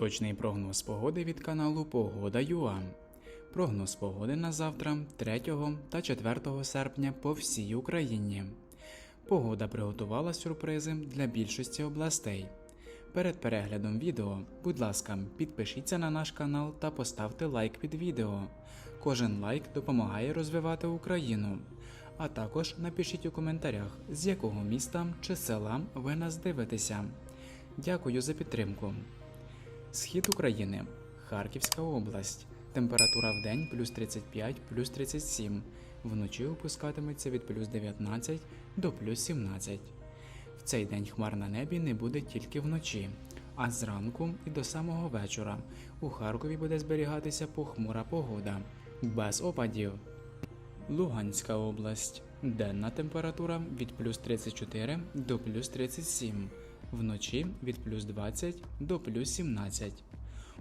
Точний прогноз погоди від каналу Погода.ua. Прогноз погоди на завтра 3 та 4 серпня по всій Україні. Погода приготувала сюрпризи для більшості областей. Перед переглядом відео, будь ласка, підпишіться на наш канал та поставте лайк під відео. Кожен лайк допомагає розвивати Україну. А також напишіть у коментарях, з якого міста чи села ви нас дивитеся. Дякую за підтримку. Схід України, Харківська область. Температура в день плюс 35, плюс 37. Вночі опускатиметься від плюс 19 до плюс 17. В цей день хмар на небі не буде тільки вночі, а зранку і до самого вечора у Харкові буде зберігатися похмура погода, без опадів. Луганська область. Денна температура від плюс 34 до плюс 37, вночі від плюс 20 до плюс 17.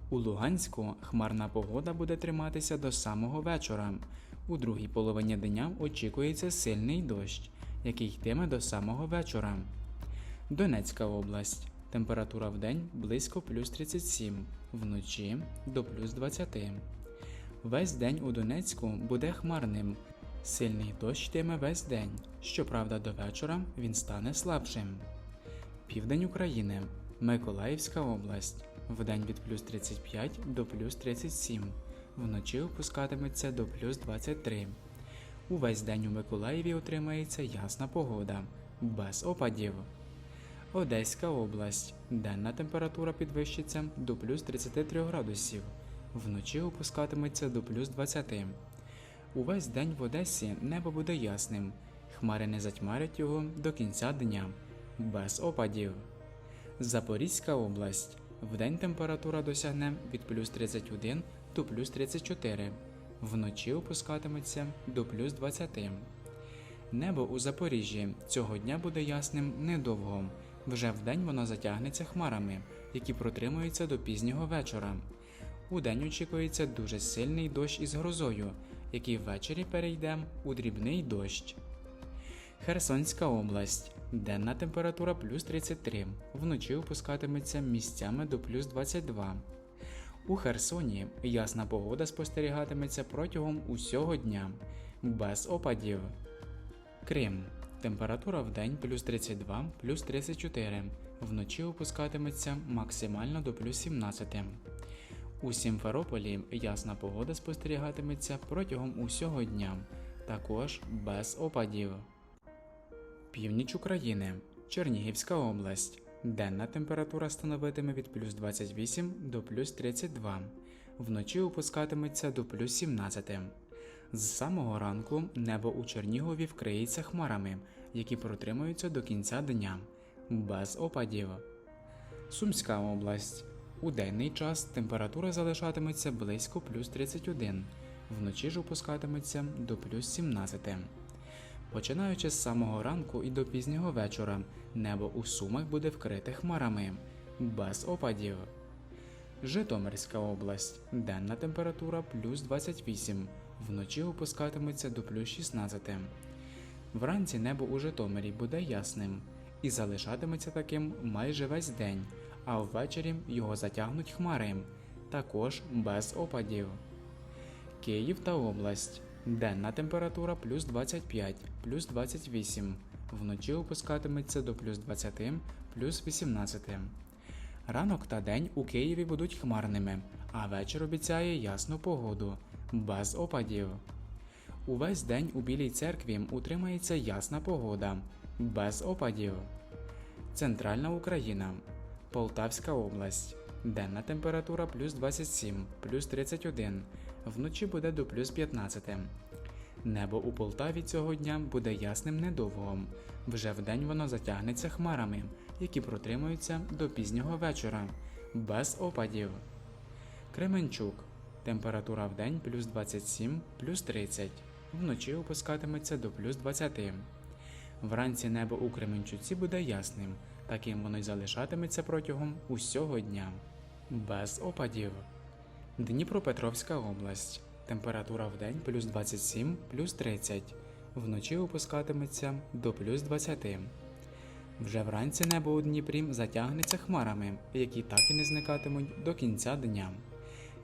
У Луганську хмарна погода буде триматися до самого вечора. У другій половині дня очікується сильний дощ, який йтиме до самого вечора. Донецька область. Температура в день близько плюс 37, вночі до плюс 20. Весь день у Донецьку буде хмарним. Сильний дощ йтиме весь день. Щоправда, до вечора він стане слабшим. Південь України. Миколаївська область. Вдень від плюс 35 до плюс 37. Вночі опускатиметься до плюс 23. Увесь день у Миколаєві утримається ясна погода, без опадів. Одеська область. Денна температура підвищиться до плюс 33 градусів. Вночі опускатиметься до плюс 20. Увесь день в Одесі небо буде ясним. Хмари не затьмарять його до кінця дня. Без опадів. Запорізька область. Вдень температура досягне від плюс 31 до плюс 34. Вночі опускатиметься до плюс 20. Небо у Запоріжжі цього дня буде ясним недовго. Вже вдень воно затягнеться хмарами, які протримуються до пізнього вечора. Удень очікується дуже сильний дощ із грозою, який ввечері перейде у дрібний дощ. Херсонська область. Денна температура плюс 33, вночі опускатиметься місцями до плюс 22. У Херсоні ясна погода спостерігатиметься протягом усього дня, без опадів. Крим. Температура в день плюс 32, плюс 34, вночі опускатиметься максимально до плюс 17. У Сімферополі ясна погода спостерігатиметься протягом усього дня, також без опадів. Північ України, Чернігівська область. Денна температура становитиме від плюс 28 до плюс 32, вночі опускатиметься до плюс 17. З самого ранку небо у Чернігові вкриється хмарами, які протримуються до кінця дня, без опадів. Сумська область. У денний час температура залишатиметься близько плюс 31, вночі ж опускатиметься до плюс 17. Починаючи з самого ранку і до пізнього вечора, небо у Сумах буде вкрите хмарами, без опадів. Житомирська область. Денна температура плюс 28, вночі опускатиметься до плюс 16. Вранці небо у Житомирі буде ясним і залишатиметься таким майже весь день, а ввечері його затягнуть хмари, також без опадів. Київ та область. Денна температура плюс 25, плюс 28, вночі опускатиметься до плюс 20, плюс 18. Ранок та день у Києві будуть хмарними, а вечір обіцяє ясну погоду, без опадів. Увесь день у Білій церкві утримається ясна погода, без опадів. Центральна Україна, Полтавська область. Денна температура плюс 27, плюс 31, вночі буде до плюс 15. Небо у Полтаві цього дня буде ясним недовго. Вже вдень воно затягнеться хмарами, які протримуються до пізнього вечора, без опадів. Кременчук. Температура в день плюс 27, плюс 30, вночі опускатиметься до плюс 20. Вранці небо у Кременчуці буде ясним, таким воно й залишатиметься протягом усього дня, без опадів. Дніпропетровська область. Температура в день плюс 27, плюс 30, вночі опускатиметься до плюс 20. Вже вранці небо у Дніпрі затягнеться хмарами, які так і не зникатимуть до кінця дня.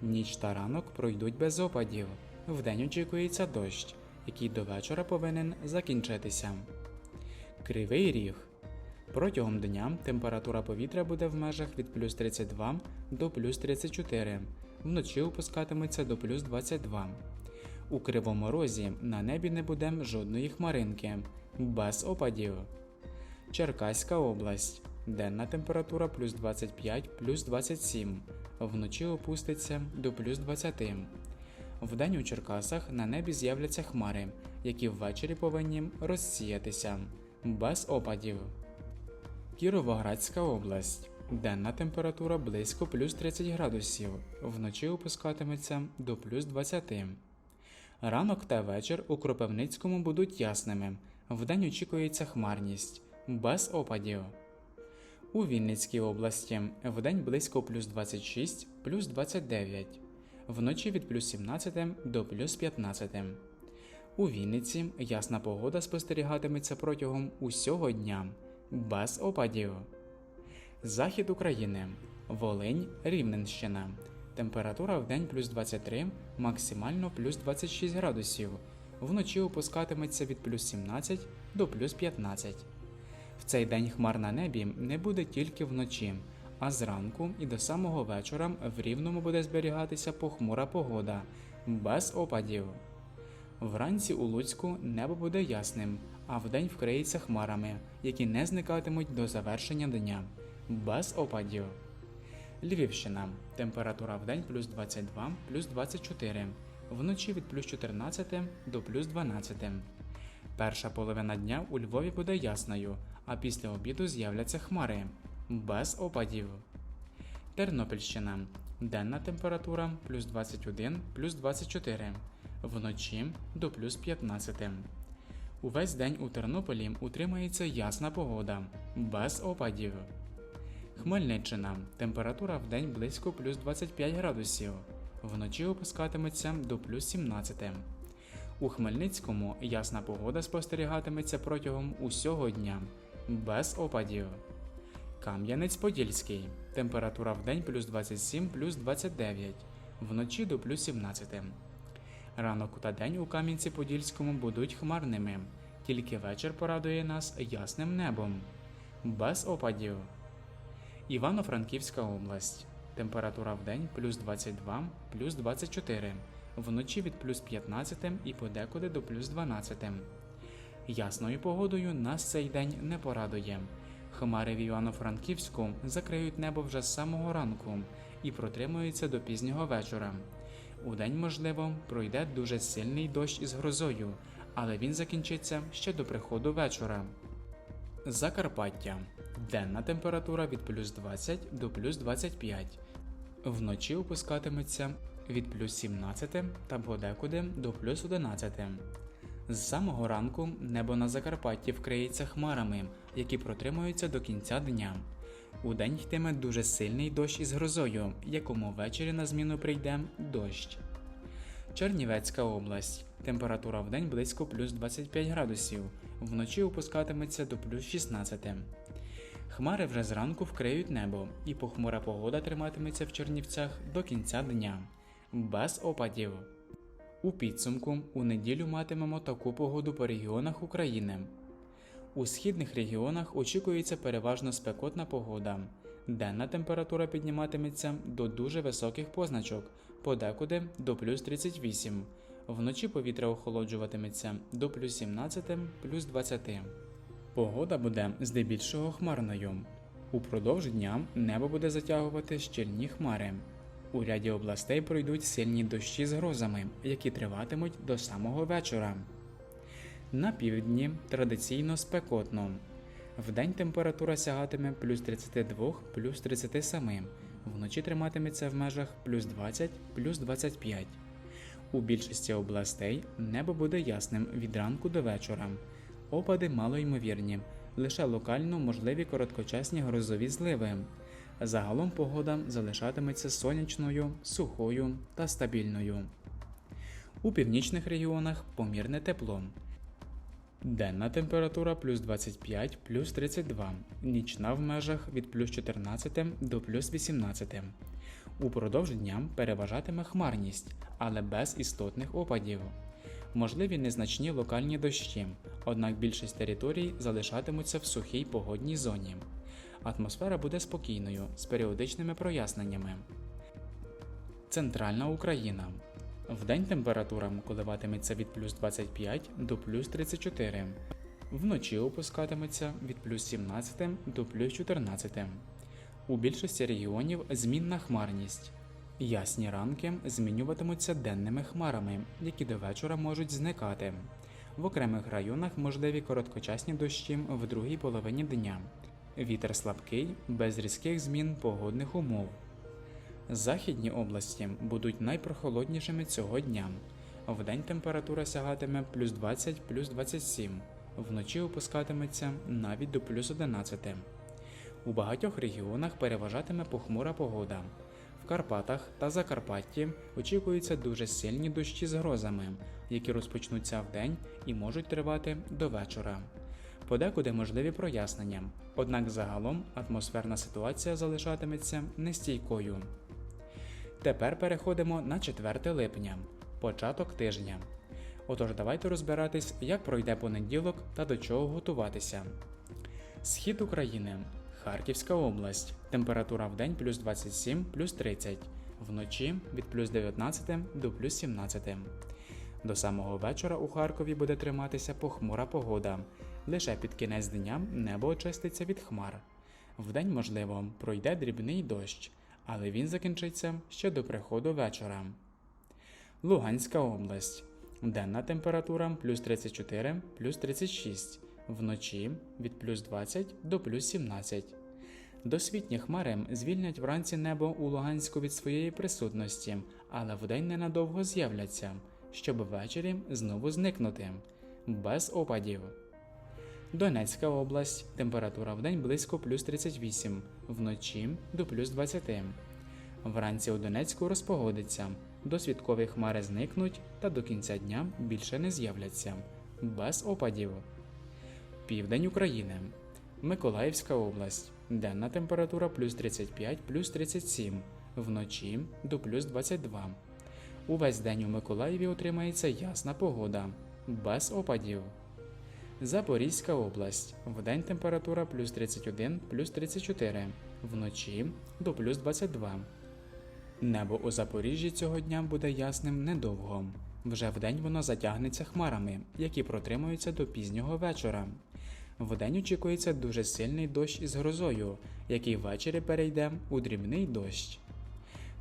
Ніч та ранок пройдуть без опадів. Вдень очікується дощ, який до вечора повинен закінчитися. Кривий ріг. Протягом дня температура повітря буде в межах від плюс 32 до плюс 34, вночі опускатиметься до плюс 22. У кривому розі на небі не буде жодної хмаринки, без опадів. Черкаська область. Денна температура плюс 25 плюс 27. Вночі опуститься до плюс 20. Вдень у Черкасах на небі з'являться хмари, які ввечері повинні розсіятися. Без опадів. Кіровоградська область. Денна температура близько плюс 30 градусів. Вночі опускатиметься до плюс 20. Ранок та вечір у Кропивницькому будуть ясними. Вдень очікується хмарність. Без опадів. У Вінницькій області вдень близько плюс 26, плюс 29, вночі від плюс 17 до плюс 15. У Вінниці ясна погода спостерігатиметься протягом усього дня, без опадів. Захід України, Волинь, Рівненщина. Температура вдень плюс 23, максимально плюс 26 градусів. Вночі опускатиметься від плюс 17 до плюс 15. В цей день хмар на небі не буде тільки вночі, а зранку і до самого вечора в рівному буде зберігатися похмура погода, без опадів. Вранці у Луцьку небо буде ясним, а вдень вкриється хмарами, які не зникатимуть до завершення дня, без опадів. Львівщина. Температура вдень плюс 22, плюс 24, вночі від плюс 14 до плюс 12. Перша половина дня у Львові буде ясною, а після обіду з'являться хмари без опадів. Тернопільщина. Денна температура плюс 21, плюс 24, вночі до плюс 15. Увесь день у Тернополі утримається ясна погода, без опадів. Хмельниччина. Температура в день близько плюс 25 градусів, вночі опускатиметься до плюс 17. У Хмельницькому ясна погода спостерігатиметься протягом усього дня, без опадів. Кам'янець-Подільський. Температура в день плюс 27 плюс 29, вночі до плюс 17. Ранок та день у Кам'янці-Подільському будуть хмарними, тільки вечір порадує нас ясним небом, без опадів. Івано-Франківська область. Температура в день плюс 22 плюс 24, вночі від плюс 15 і подекуди до плюс 12. Ясною погодою нас цей день не порадує. Хмари в Івано-Франківську закриють небо вже з самого ранку і протримуються до пізнього вечора. Удень, можливо, пройде дуже сильний дощ із грозою, але він закінчиться ще до приходу вечора. Закарпаття. Денна температура від плюс 20 до плюс 25. Вночі опускатиметься від плюс 17 та подекуди до плюс 11. З самого ранку небо на Закарпатті вкриється хмарами, які протримуються до кінця дня. Удень йтиме дуже сильний дощ із грозою, якому ввечері на зміну прийде дощ. Чернівецька область. Температура вдень близько плюс 25 градусів, вночі опускатиметься до плюс 16. Хмари вже зранку вкриють небо, і похмура погода триматиметься в Чернівцях до кінця дня, без опадів. У підсумку у неділю матимемо таку погоду по регіонах України. У східних регіонах очікується переважно спекотна погода. Денна температура підніматиметься до дуже високих позначок, подекуди до плюс 38. Вночі повітря охолоджуватиметься до плюс 17, плюс 20. Погода буде здебільшого хмарною. Упродовж дня небо буде затягувати щільні хмари. У ряді областей пройдуть сильні дощі з грозами, які триватимуть до самого вечора. На півдні традиційно спекотно. Вдень температура сягатиме плюс 32, плюс 37, вночі триматиметься в межах плюс 20, плюс 25. У більшості областей небо буде ясним від ранку до вечора. Опади малоймовірні, лише локально можливі короткочасні грозові зливи. Загалом погода залишатиметься сонячною, сухою та стабільною. У північних регіонах помірне тепло. Денна температура плюс 25 плюс 32, нічна в межах від плюс 14 до плюс 18. Упродовж дня переважатиме хмарність, але без істотних опадів. Можливі незначні локальні дощі, однак більшість територій залишатимуться в сухій погодній зоні. Атмосфера буде спокійною з періодичними проясненнями. Центральна Україна. Вдень температура коливатиметься від плюс 25 до плюс 34. Вночі опускатиметься від плюс 17 до плюс 14. У більшості регіонів змінна хмарність. Ясні ранки змінюватимуться денними хмарами, які до вечора можуть зникати. В окремих районах можливі короткочасні дощі в другій половині дня. Вітер слабкий, без різких змін погодних умов. Західні області будуть найпрохолоднішими цього дня. Вдень температура сягатиме плюс 20 плюс 27, вночі опускатиметься навіть до плюс 11. У багатьох регіонах переважатиме похмура погода. В Карпатах та Закарпатті очікуються дуже сильні дощі з грозами, які розпочнуться вдень і можуть тривати до вечора. Подекуди можливі прояснення, однак загалом атмосферна ситуація залишатиметься нестійкою. Тепер переходимо на 4 липня, початок тижня. Отож, давайте розбиратись, як пройде понеділок та до чого готуватися. Схід України, Харківська область. Температура в день плюс 27 плюс 30, вночі від плюс 19 до плюс 17. До самого вечора у Харкові буде триматися похмура погода. Лише під кінець дня небо очиститься від хмар. Вдень, можливо, пройде дрібний дощ, але він закінчиться ще до приходу вечора. Луганська область. Денна температура плюс 34 плюс 36, вночі від плюс 20 до плюс 17. Досвітні хмари звільнять вранці небо у Луганську від своєї присутності, але вдень ненадовго з'являться, щоб ввечері знову зникнути. Без опадів. Донецька область. Температура вдень близько плюс 38, вночі до плюс 20. Вранці у Донецьку розпогодиться. Досвідкові хмари зникнуть та до кінця дня більше не з'являться. Без опадів. Південь України. Миколаївська область. Денна температура плюс 35 плюс 37, вночі до плюс 22. Увесь день у Миколаєві утримається ясна погода. Без опадів. Запорізька область. Вдень температура плюс 31 плюс 34, вночі до плюс 22. Небо у Запоріжжі цього дня буде ясним недовго. Вже вдень воно затягнеться хмарами, які протримуються до пізнього вечора. Вдень очікується дуже сильний дощ із грозою, який ввечері перейде у дрібний дощ.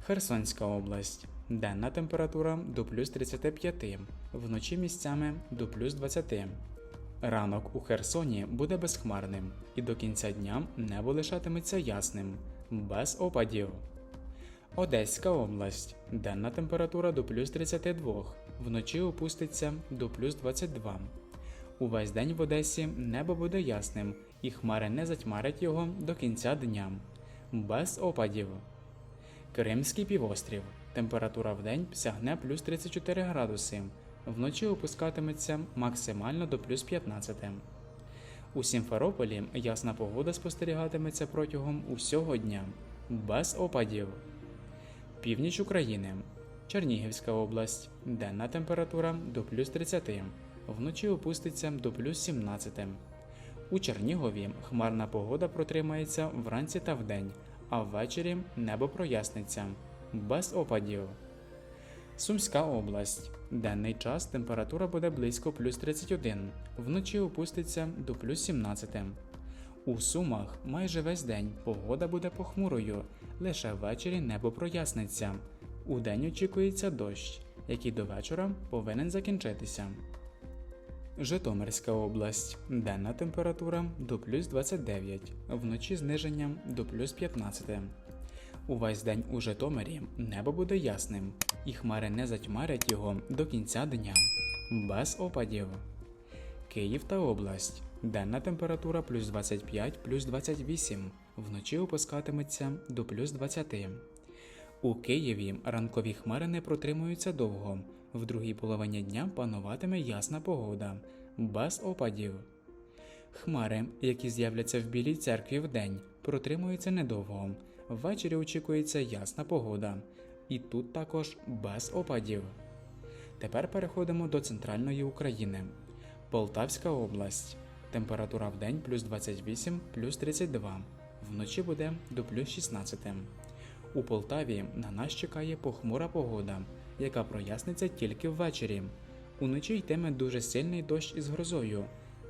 Херсонська область. Денна температура до плюс 35, вночі місцями до плюс 20. Ранок у Херсоні буде безхмарним, і до кінця дня небо лишатиметься ясним, без опадів. Одеська область. Денна температура до плюс 32, вночі опуститься до плюс 22. Увесь день в Одесі небо буде ясним, і хмари не затьмарять його до кінця дня. Без опадів. Кримський півострів. Температура в день сягне плюс 34 градуси, вночі опускатиметься максимально до плюс 15. У Сімферополі ясна погода спостерігатиметься протягом усього дня. Без опадів. Північ України. Чернігівська область. Денна температура до плюс 30, вночі опуститься до плюс 17. У Чернігові хмарна погода протримається вранці та вдень, а ввечері небо проясниться. Без опадів. Сумська область. Денний час температура буде близько плюс 31, вночі опуститься до плюс 17. У Сумах майже весь день погода буде похмурою, лише ввечері небо проясниться. Удень очікується дощ, який до вечора повинен закінчитися. Житомирська область. Денна температура до плюс 29, вночі зниження до плюс 15. Увесь день у Житомирі небо буде ясним, і хмари не затьмарять його до кінця дня. Без опадів. Київ та область. Денна температура плюс 25 плюс 28, вночі опускатиметься до плюс 20. У Києві ранкові хмари не протримуються довго. В другій половині дня пануватиме ясна погода, без опадів. Хмари, які з'являться в Білій церкві вдень, протримуються недовго. Ввечері очікується ясна погода. І тут також без опадів. Тепер переходимо до центральної України. Полтавська область. Температура в день плюс 28, плюс 32. Вночі буде до плюс 16. У Полтаві на нас чекає похмура погода, яка проясниться тільки ввечері. Уночі йтиме дуже сильний дощ із грозою.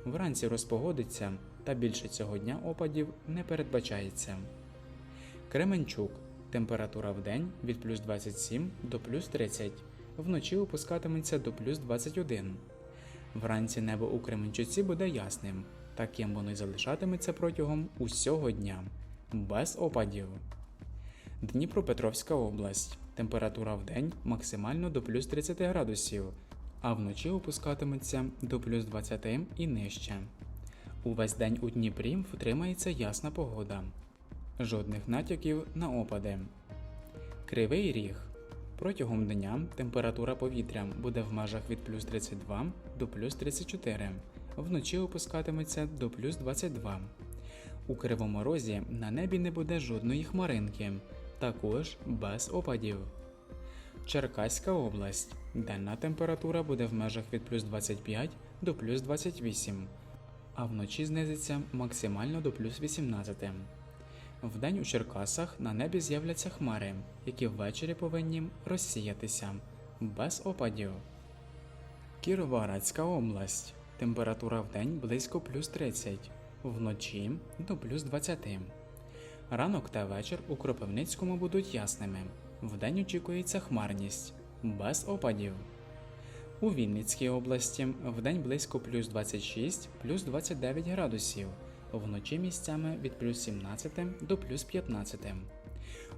Вранці розпогодиться, та більше цього дня опадів не передбачається. Кременчук. Температура в день від плюс 27 до плюс 30. Вночі опускатиметься до плюс 21. Вранці небо у Кременчуці буде ясним, таким воно й залишатиметься протягом усього дня, без опадів. Дніпропетровська область. Температура в день максимально до плюс 30 градусів, а вночі опускатиметься до плюс 20 і нижче. Увесь день у Дніпрі втримається ясна погода. Жодних натяків на опади. Кривий ріг. Протягом дня температура повітря буде в межах від плюс 32 до плюс 34, вночі опускатиметься до плюс 22. У Кривому Розі на небі не буде жодної хмаринки, також без опадів. Черкаська область. Денна температура буде в межах від плюс 25 до плюс 28, а вночі знизиться максимально до плюс 18. Вдень у Черкасах на небі з'являться хмари, які ввечері повинні розсіятися без опадів. Кіровоградська область. Температура вдень близько плюс 30, вночі до плюс 20. Ранок та вечір у Кропивницькому будуть ясними. Вдень очікується хмарність без опадів. У Вінницькій області вдень близько плюс 26, плюс 29 градусів, вночі місцями від плюс 17 до плюс 15.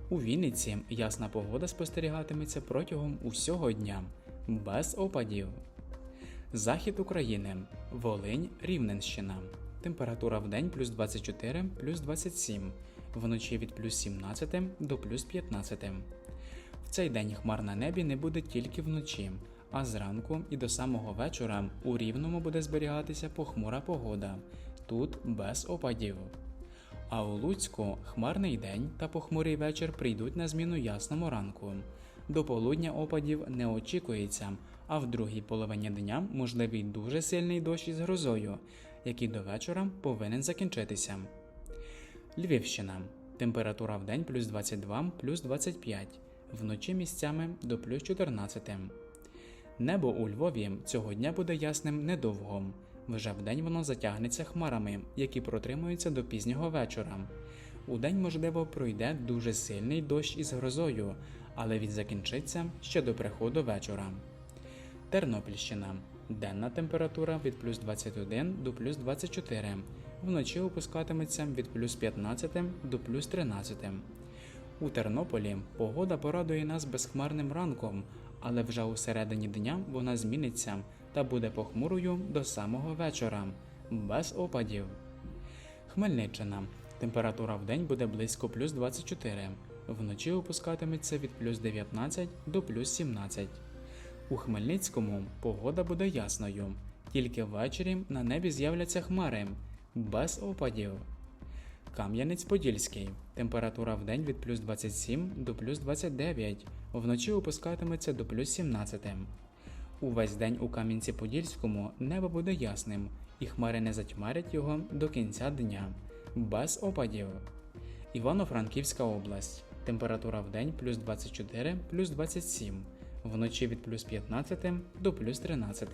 У Вінниці ясна погода спостерігатиметься протягом усього дня, без опадів. Захід України, Волинь, Рівненщина. Температура в день плюс 24, плюс 27, вночі від плюс 17 до плюс 15. В цей день хмар на небі не буде тільки вночі, а зранку і до самого вечора у рівному буде зберігатися похмура погода, тут без опадів. А у Луцьку хмарний день та похмурий вечір прийдуть на зміну ясному ранку. До полудня опадів не очікується, а в другій половині дня можливий дуже сильний дощ із грозою, який до вечора повинен закінчитися. Львівщина. Температура в день плюс 22, плюс 25, вночі місцями до плюс 14. Небо у Львові цього дня буде ясним недовго. Вже вдень воно затягнеться хмарами, які протримуються до пізнього вечора. Удень, можливо, пройде дуже сильний дощ із грозою, але він закінчиться ще до приходу вечора. Тернопільщина. Денна температура від плюс 21 до плюс 24. Вночі опускатиметься від плюс 15 до плюс 13. У Тернополі погода порадує нас безхмарним ранком, але вже у середині дня вона зміниться та буде похмурою до самого вечора, без опадів. Хмельниччина. Температура в день буде близько плюс 24, вночі опускатиметься від плюс 19 до плюс 17. У Хмельницькому погода буде ясною, тільки ввечері на небі з'являться хмари, без опадів. Кам'янець-Подільський. Температура в день від плюс 27 до плюс 29, вночі опускатиметься до плюс 17. Увесь день у Кам'янці-Подільському небо буде ясним, і хмари не затьмарять його до кінця дня, без опадів. Івано-Франківська область. Температура в день плюс 24, плюс 27, вночі від плюс 15 до плюс 13.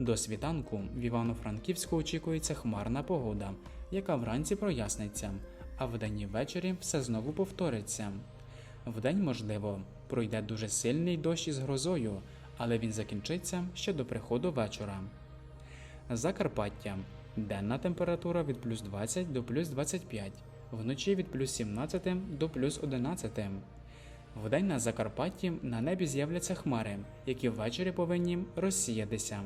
До світанку в Івано-Франківську очікується хмарна погода, яка вранці проясниться, а вдень і ввечері все знову повториться. Вдень, можливо, пройде дуже сильний дощ із грозою, але він закінчиться ще до приходу вечора. Закарпаття. Денна температура від плюс 20 до плюс 25, вночі від плюс 17 до плюс 11. Вдень на Закарпатті на небі з'являться хмари, які ввечері повинні розсіятися.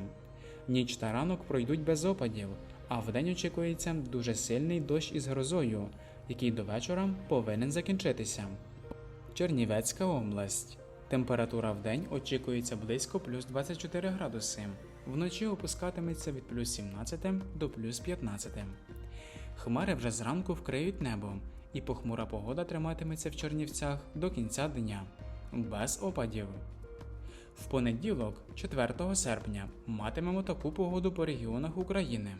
Ніч та ранок пройдуть без опадів, а вдень очікується дуже сильний дощ із грозою, який до вечора повинен закінчитися. Чернівецька область. Температура в день очікується близько плюс 24 градуси, Вночі опускатиметься від плюс 17 до плюс 15. Хмари вже зранку вкриють небо, і похмура погода триматиметься в Чернівцях до кінця дня, без опадів. В понеділок, 4 серпня, матимемо таку погоду по регіонах України.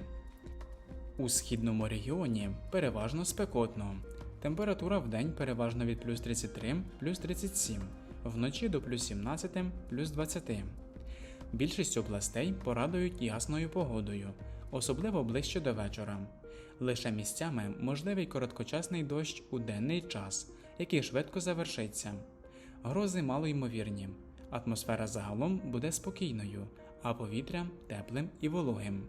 У східному регіоні переважно спекотно. Температура в день переважно від плюс 33 плюс 37, вночі до плюс 17 плюс 20. Більшість областей порадують ясною погодою, особливо ближче до вечора. Лише місцями можливий короткочасний дощ у денний час, який швидко завершиться. Грози малоймовірні. Атмосфера загалом буде спокійною, а повітря теплим і вологим.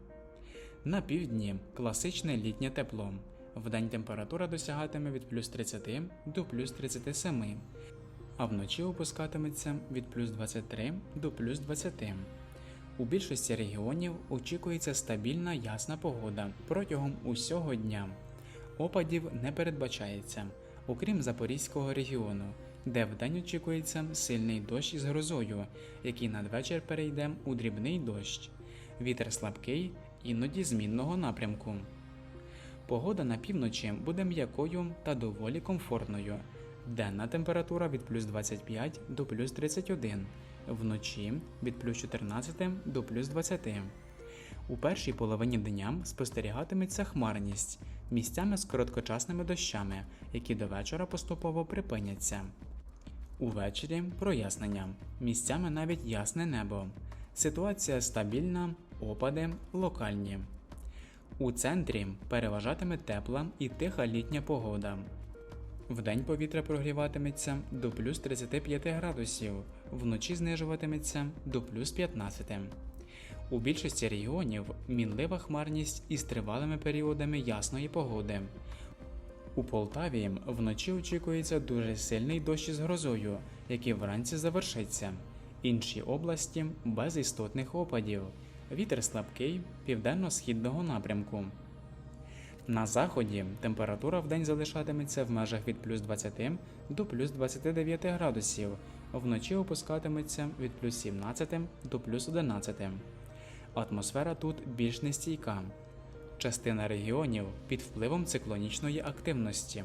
На півдні класичне літнє тепло. Вдень температура досягатиме від плюс 30 до плюс 37, а вночі опускатиметься від плюс 23 до плюс 20. У більшості регіонів очікується стабільна ясна погода протягом усього дня. Опадів не передбачається, окрім Запорізького регіону, де вдень очікується сильний дощ із грозою, який надвечір перейде у дрібний дощ. Вітер слабкий, іноді змінного напрямку. Погода на півночі буде м'якою та доволі комфортною. Денна температура від плюс 25 до плюс 31, вночі від плюс 14 до плюс 20. У першій половині дня спостерігатиметься хмарність місцями з короткочасними дощами, які до вечора поступово припиняться. Увечері прояснення. Місцями навіть ясне небо. Ситуація стабільна, опади локальні. У центрі переважатиме тепла і тиха літня погода. Вдень повітря прогріватиметься до плюс 35 градусів, вночі знижуватиметься до плюс 15. У більшості регіонів мінлива хмарність із тривалими періодами ясної погоди. У Полтаві вночі очікується дуже сильний дощ із грозою, який вранці завершиться. Інші області без істотних опадів. Вітер слабкий південно-східного напрямку. На заході температура в день залишатиметься в межах від плюс 20 до плюс 29 градусів, вночі опускатиметься від плюс 17 до плюс 11. Атмосфера тут більш нестійка. Частина регіонів під впливом циклонічної активності.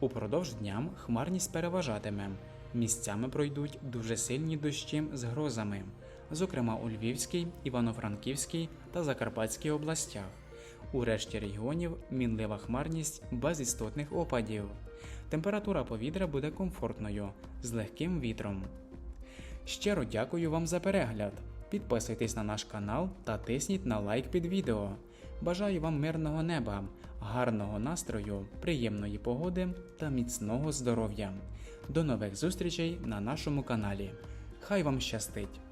Упродовж дня хмарність переважатиме. Місцями пройдуть дуже сильні дощі з грозами, зокрема у Львівській, Івано-Франківській та Закарпатській областях. У решті регіонів мінлива хмарність без істотних опадів. Температура повітря буде комфортною, з легким вітром. Щиро дякую вам за перегляд. Підписуйтесь на наш канал та тисніть на лайк під відео. Бажаю вам мирного неба, гарного настрою, приємної погоди та міцного здоров'я. До нових зустрічей на нашому каналі. Хай вам щастить!